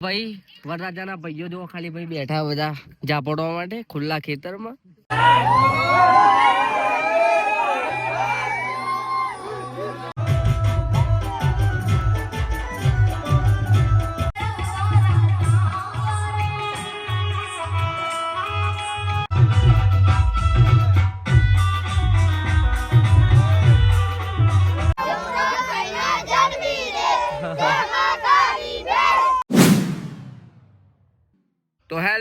ભાઈ વરરાજાના ભાઈઓ જો ખાલી ભાઈ બેઠા બધા ઝાપડવા માટે ખુલ્લા ખેતરમાં. તો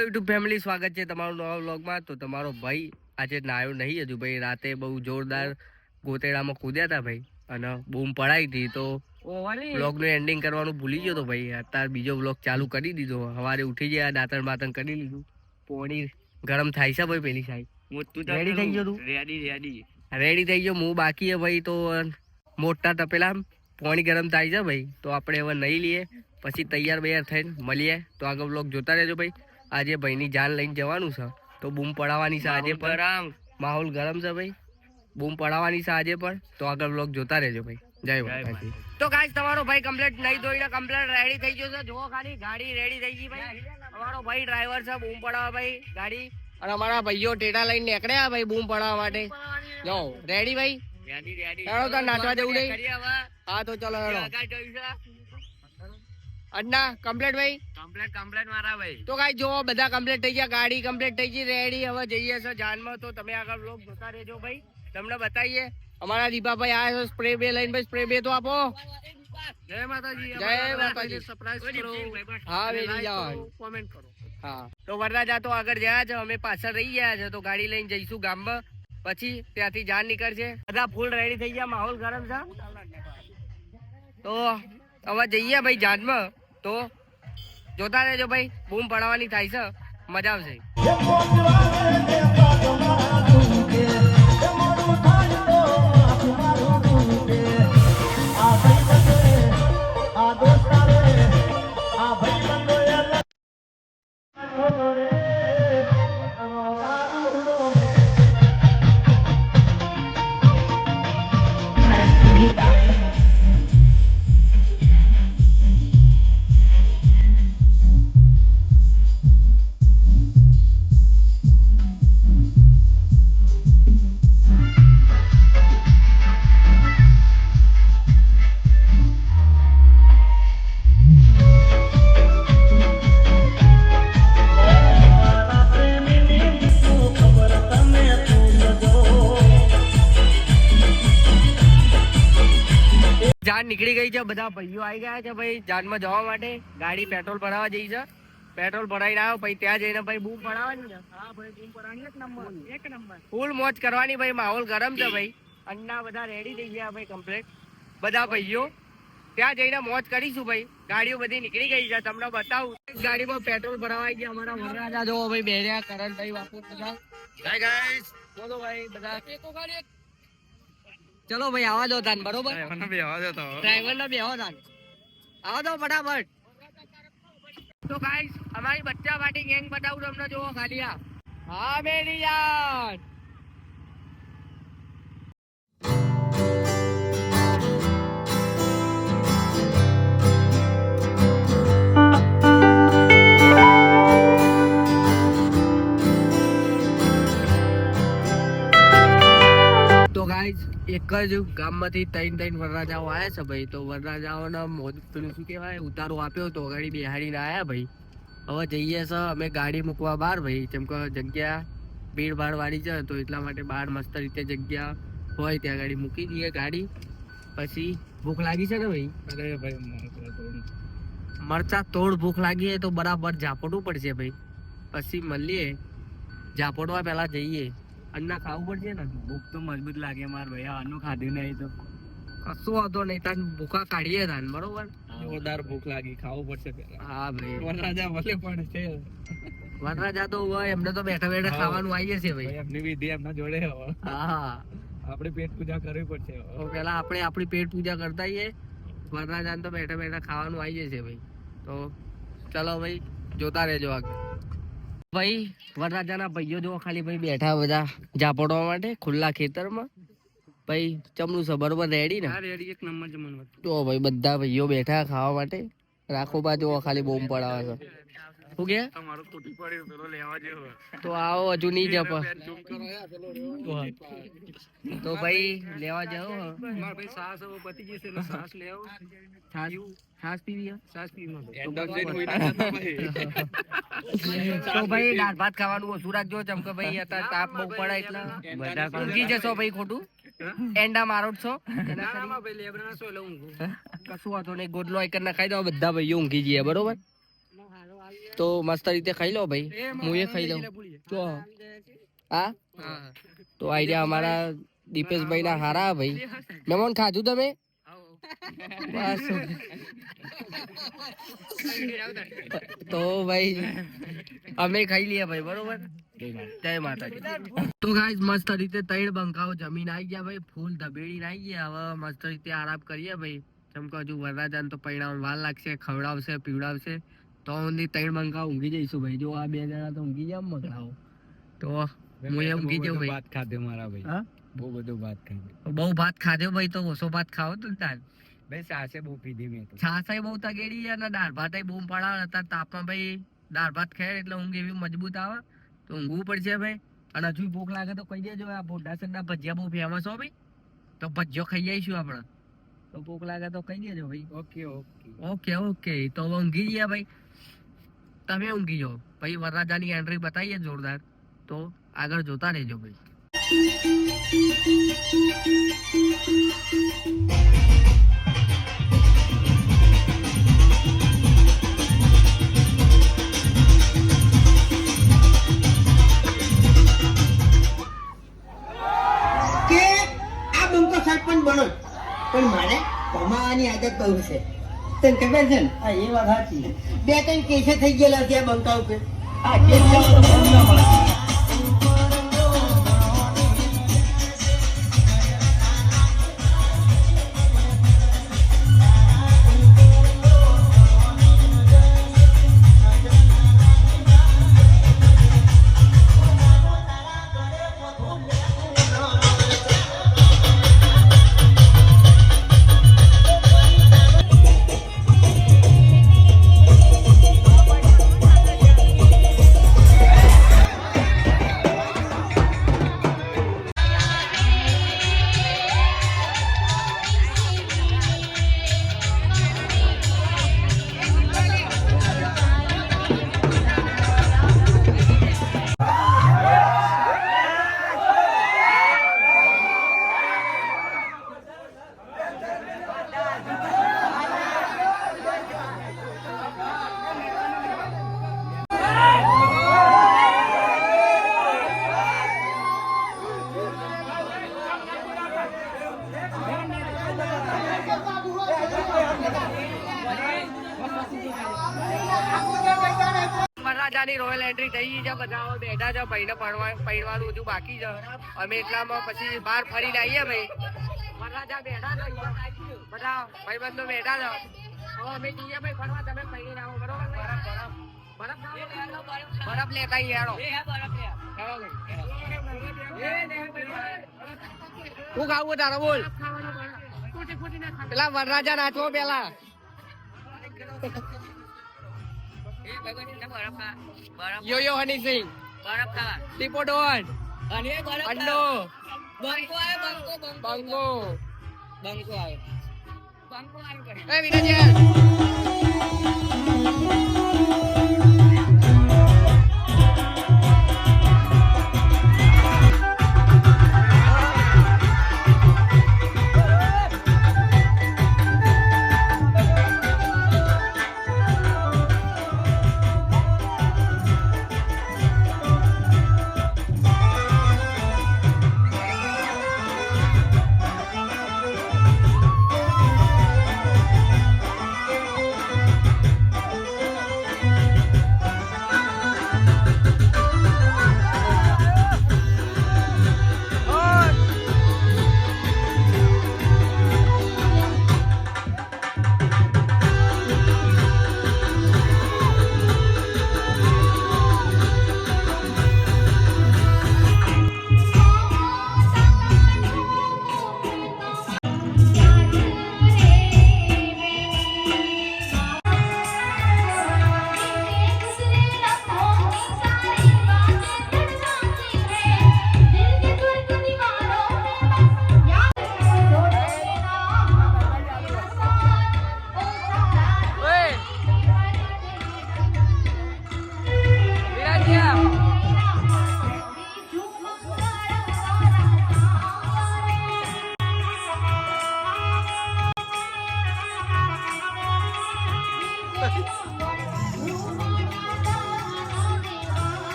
હેલો યુટ્યુબ ફેમિલી સ્વાગત છે તમારું નવા વ્લોગમાં તો તમારો ભાઈ આજે નાયો નહીં હજુ ભાઈ રાતે બહુ જોરદાર ગોતેડામાં કૂદ્યા હતા ભાઈ અને બૂમ પડાઈ હતી. તો બ્લોગનું એન્ડિંગ કરવાનું ભૂલી ગયો તો ભાઈ. અત્યારે બીજો બ્લોગ ચાલુ કરી દીધો. સવારે ઉઠી ગયા દાંતણ બાતણ કરી લીધું. પોણી ગરમ થાય છે ભાઈ પેલી સાહેબ રેડી થઈ ગયો તું? રેડી રેડી રેડી થઈ ગયો. હું બાકી ભાઈ તો મોટા તપેલા. પોણી ગરમ થાય છે ભાઈ. તો આપણે હવે નહીં લઈએ. પછી તૈયાર બૈયાર થઈને મળીએ. તો આગળ બ્લોગ જોતા રહેજો ભાઈ. આજે ભાઈની જાન લઈને જવાનું છે. તો બૂમ પડાવવાની છે આજે પણ. માહોલ ગરમ છે ભાઈ. બૂમ પડાવવાની છે આજે પણ. તો આગળ બ્લોગ જોતા રહેજો ભાઈ. જય માતાજી. તો ગાઈસ તમારો ભાઈ કમ્પ્લીટ નહીં ધોઈને કમ્પ્લીટ રેડી થઈ ગયો છે. જુઓ ખાલી ગાડી રેડી થઈ ગઈ ભાઈ. અમારો ભાઈ ડ્રાઈવર છે બૂમ પડાવવા ભાઈ. ગાડી. અને અમારા ભાઈઓ ટેટા લઈને નીકળ્યા ભાઈ બૂમ પડાવવા માટે. જો રેડી ભાઈ? રેડી રેડી નાચવા જવું નહીં. હા તો ચલો હેડો અડના કમ્પ્લેટ ભાઈ? કમ્પ્લેટ કમ્પ્લેટ મારા ભાઈ. તો કાંઈ જો બધા કમ્પ્લેટ થઈ ગયા ગાડી કમ્પ્લેટ થઈ ગઈ રેડી હવે જઈએ છે જાનમાં. તો તમે આગળ લોક જોતા રહેજો ભાઈ. તમને બતાવીએ અમારા દીપાભાઈ છે સ્પ્રે બે લઈને ભાઈ સ્પ્રે બે તો આપો. જય માતાજી જય માતાજી. સરપ્રાઈઝ કરો. હા વેરી જાવ કોમેન્ટ કરો હા. તો વરરાજા તો આગળ ગયા છે અમે પાછળ રહી ગયા છે તો ગાડી લઈને જઈશું ગામમાં. પછી ત્યાંથી જાન નીકળશે. બધા ફૂલ રેડી થઈ ગયા માહોલ ગરમ છે. તો હવે જઈએ ભાઈ જાનમાં. તો જોતા રહેજો ભાઈ બૂમ પડાવવાની થાય છે મજા આવશે. જાન નીકળી ગઈ છે બધા ભાઈઓ આવી ગયા છે ભાઈ જાનમાં જવા માટે. ગાડી પેટ્રોલ ભરાવા જઈ છે. પેટ્રોલ ભરાઈને આવ્યો પછી ત્યાં જઈને ભાઈ બૂમ પડાવવાની હા ભાઈ બૂમ પરાણી એક નંબર એક નંબર. ફૂલ મોજ કરવાની ભાઈ માહોલ ગરમ છે ભાઈ. અન્ના બધા રેડી થઈ ગયા ભાઈ કમ્પ્લીટ બધા ભાઈઓ ત્યાં જઈને મોજ કરીશું ભાઈ. ગાડીઓ બધી નીકળી ગઈ છે તમને બતાવું. ગાડીમાં પેટ્રોલ ભરાવાઈ ગયા અમારા વરરાજા જોવો ભાઈ બેર્યા કરણભાઈ બાપુ બધા. ગાઈસ બોલો ભાઈ બધા. ચલો ભાઈ આવા દો તાન બરોબર? મને બે આવા જતો ડ્રાઈવર ને બેહો તાન. આવો તો ફટાફટ. તો ગાઈસ અમારી બચ્ચા પાટી ગેંગ બતાવું તમને જોવો ખાલી આ. હા બેરી જાન તો એક જ ગામમાંથી ત્રણ ત્રણ વરરાજાઓ આવ્યા છે ભાઈ. તો વરરાજાઓના મોજ પેલું શું કહેવાય? ઉતારો આપ્યો તો ગાડી બેહાડીને આવ્યા ભાઈ. હવે જઈએ છે અમે ગાડી મૂકવા બહાર ભાઈ. જેમ કે જગ્યા ભીડ ભાડ વાળી છે તો એટલા માટે બહાર મસ્ત રીતે જગ્યા હોય ત્યાં ગાડી મૂકી દઈએ ગાડી. પછી ભૂખ લાગી છે ને ભાઈ? અરે ભાઈ મરચા તોડ ભૂખ લાગી તો બરાબર ઝાપડવું પડશે ભાઈ. પછી મળીએ. ઝાપડવા પહેલા જઈએ. અન્ના ખાવું પડશે ને? ભૂખ તો મજબૂત લાગે માર ભાઈ આનું ખાધું નહીં તો. કશું વાંધો નહીં તાન ભૂખા કાઢીએ તાન બરોબર? જોરદાર ભૂખ લાગી ખાવું પડશે હા ભાઈ. વનરાજા ભલે પણ છે. વનરાજા તો હોય એમને તો બેઠા બેઠા ખાવાનું આવી જશે ભાઈ. એમની વિધિ એમના જોડે હા. આપણે પેટ પૂજા કરવી પડશે પેલા આપણે આપણી પેટ પૂજા કરતા આવીએ વરરાજાને તો બેઠા બેઠા ખાવાનું આવી જશે ભાઈ. તો ચલો ભાઈ જોતા રહેજો આગળ. ભાઈ વરરાજાના ભાઈઓ જો ખાલી ભાઈ બેઠા બધા ઝાપડવા માટે ખુલ્લા ખેતરમાં. ભાઈ ચમનું છે બરોબર રેડી ને. રેડી એક નંબર જમણવાર તો ભાઈ બધા ભાઈઓ બેઠા ખાવા માટે. રાખો બાજુ ખાલી બોમ્બ પડાવે છે. શું કે? તમારો ખૂટી પડ્યો પેલો લેવા જેવો. તો આવો હજુ નહીં જપ. તો ભાઈ લેવા જાઓ મારા ભાઈ સાસ હવે પતી જશે એટલે સાસ લેવો છાસ છાસ પીવી. સાસ પીવી તો ભાઈ. તો ભાઈ દાળ ભાત ખાવાનું ઓછું રાખજો ચમકે ભાઈ અત્યારે તાપ બહુ પડે એટલે. બધા ઊંઘી જશો ભાઈ ખોટું? એંડા મારો છો? ભાઈ કશું વાતો નહીં ગોદલો એક ના ખાઈ દો બધા ભાઈઓ ઊંઘી જઈએ બરોબર? તો મસ્ત રીતે ખાઈ લો ભાઈ. હું એ ખાઈ લઉં. તો હા? તો આઈડિયા અમારા દીપેશભાઈ ના હારા ભાઈ. મેમોન ખાધું તમે બસ. તો ભાઈ અમે ખાઈ લઈએ ભાઈ બરોબર? જય માતાજી. તો ગાઈસ મસ્ત રીતે ત્રણ બંકાઓ જમીન આવી ગયા ભાઈ ફૂલ ધબેડી આવી ગયા. હવે મસ્ત રીતે આરામ કરીએ ભાઈ. જેમ કે હજુ વરરાજાને તો પૈણામાં વાર લાગશે ખવડાવશે પીવડાવશે. તો ઊંધી ત્રણ મંગા ઊંઘી જઈશું ભાઈ. જો આ બે જણા તો ઊંઘી જાય મગડાઓ. તો હું એ ઊંઘી જાઉં ભાઈ. ભાત ખાધે મારા ભાઈ. હા? બહુ બધું ભાત ખાધે. બહુ ભાત ખાધો ભાઈ તો ઓછો ભાત ખાવો તો તાર. ભાઈ સાસે બહુ પીધી મેં તો. છાસાઈ બહુ તગેડી અને દાળ ભાત બહુ પડાવ. હતા તાપમાં ભાઈ દાળ ભાત ખાય એટલે ઊંઘ એવી મજબૂત આવે. તો ઊંઘવું પડશે ભાઈ. અને હજુ ભૂખ લાગે તો કહી દેજો આ ભોડાસરના ભજીયા બહુ ફેમસ હો ભાઈ. તો ભજીયો ખાઈ જઈશું આપણે. તો ભૂખ લાગે તો કહી દેજો ભાઈ. ઓકે ઓકે ઓકે ઓકે તો ઊંઘી ગયા ભાઈ. તમે ઊંઘી જાઓ. પછી વરરાજાની એન્ટ્રી બતાવીએ જોરદાર. તો આગળ જોતા રહેજો ભાઈ. બનો. પણ મારે કમાવાની આદત બહુ છે. તને ખબર છે ને? હા, એ વાત સાચી બે ત્રણ કેસે થઈ ગયેલા ત્યાં બંકાવ કે આ કેસ. વરરાજાની રોયલ એન્ટ્રી થઈ ગઈ છે બધા બેઠા છે ભાઈને પહેરવાનું હજુ બાકી છે. અમે એટલામાં પછી બહાર ફરીને આવીએ ભાઈ વરરાજા બેઠા છે. બધા ભાઈબંધો બેઠા છે. હવે અમે જઈએ ભાઈ ફરવા તમે પૈણી આવો બરોબર? બરફ લેતા. હેડો શું ખાવું તારે? બોલ. પેલા વરરાજા નાચવો પેલા. યો યો હની સિંહ ટીપો ડોન અંડો બંગો એ વિનોદિયા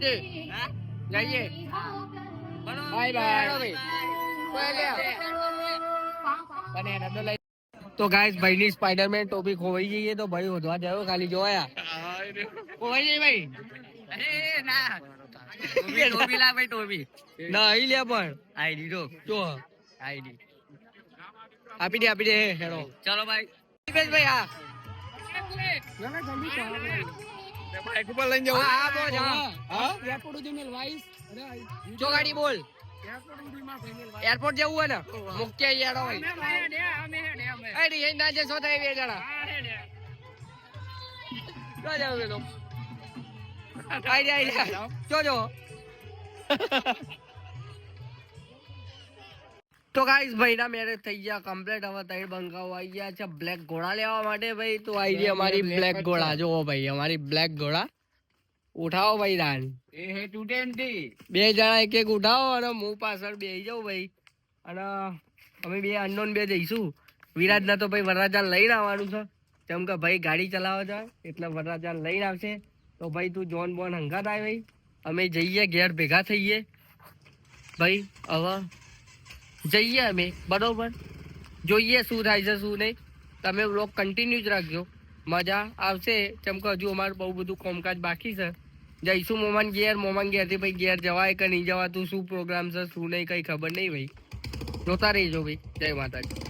આવજે. જઈએ. Bye bye. તો ગાઈસ ભાઈની સ્પાઈડરમેન ટોપી ખોવાઈ જઈએ તો ભાઈ વધવા જાવ ખાલી જોયા ખોવાઈ ગઈ ભાઈ? ના. અહીં લે પણ. આઈડી તો જો. આઈડી. આપી દે આપી દે હેડો. ચલો ભાઈ. ભાઈ બાઈક ઉપર લઈને જવું હા હા બોલ હા જો ગાડી બોલ. એરપોર્ટ જવું હોય ને મુખ્ય યાડો હોય. અરે એ ના જે તો એ બે જણા. જો જાવ બેલો આઈ જાય જો જો. તો ગાઈસ ભાઈના મેરેજ થઈ ગયા. કમ્પ્લીટ હવે તઈ બંકાઓ આવી ગયા છે. બ્લેક ઘોડા લેવા માટે ભાઈ. તો આવી ગઈ અમારી બ્લેક ઘોડા. જો ભાઈ અમારી બ્લેક ઘોડા. ઉઠાવો ભાઈ દાન બે જણા એક એક ઉઠાવો અને હું પાછળ બેસી જાઉં ભાઈ. અને અમે બે અનનોન બે જઈશું. વિરાજના તો ભાઈ વરરાજાને લઈને આવવાનું છે. કેમ કે ભાઈ ગાડી ચલાવે છે એટલે વરરાજાને લઈને આવશે. તો ભાઈ તું જોન બોન હંગાત આવે ભાઈ. અમે જઈએ ઘેર ભેગા થઈએ. ભાઈ હવે જઈએ અમે, બરોબર? જોઈએ શું થાય છે, શું નહીં. તમે બ્લોગ કન્ટિન્યુ જ રાખજો. મજા આવશે. કેમ કે હજુ અમારું બહુ બધું કામકાજ બાકી છે. જઈશું મોમાન ઘેર. મોમાન ઘેરથી ભાઈ ઘેર જવાય કે નહીં જવાતું? શું પ્રોગ્રામ છે, શું નહીં, કંઈ ખબર નહીં ભાઈ. જોતા રહીજો ભાઈ. જય માતાજી.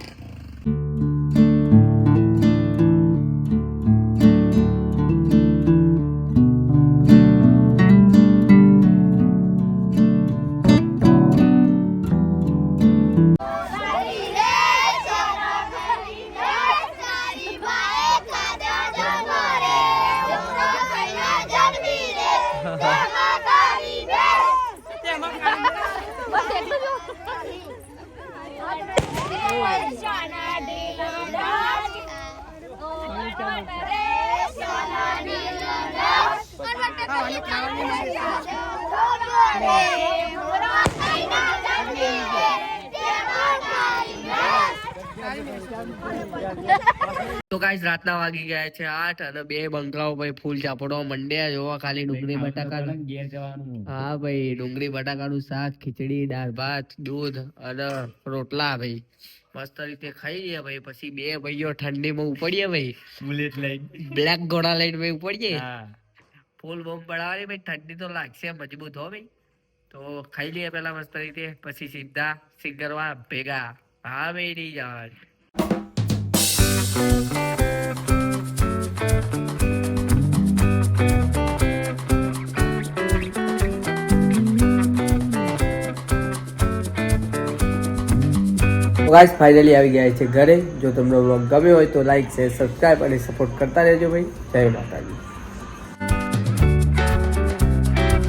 તો ગાઈસ રાતના વાગી ગયા છે આઠ અને બે બંગલાઓ ભાઈ ફૂલ ચાપડો મંડ્યા જોવા ખાલી ડુંગળી બટાકા ઘેર જવાનું. હા ભાઈ ડુંગળી બટાકાનું શાક ખીચડી દાળ ભાત દૂધ અને રોટલા ભાઈ. મસ્ત રીતે ખાઈ લઈએ ભાઈ પછી બે ભાઈઓ ઠંડીમાં ઉપડીએ ભાઈ. બુલેટ લઈ બ્લેક ઘોડા લઈને ભાઈ ઉપડીએ. હા. ફૂલ બોમ્બ પડાવવાની ભાઈ, ઠંડી તો લાગશે, મજબૂત હો ભાઈ. તો ખાઈ લઈએ પેલા મસ્ત રીતે, પછી સીધા સિંગરવા ભેગા. હા મેરી જાન ગાઈસ ફાઇનલી આવી ગયા છે ઘરે. જો તમને ગમ્યો હોય તો લાઈક શેર સબસ્ક્રાઈબ અને સપોર્ટ કરતા રહેજો ભાઈ. જય માતાજી.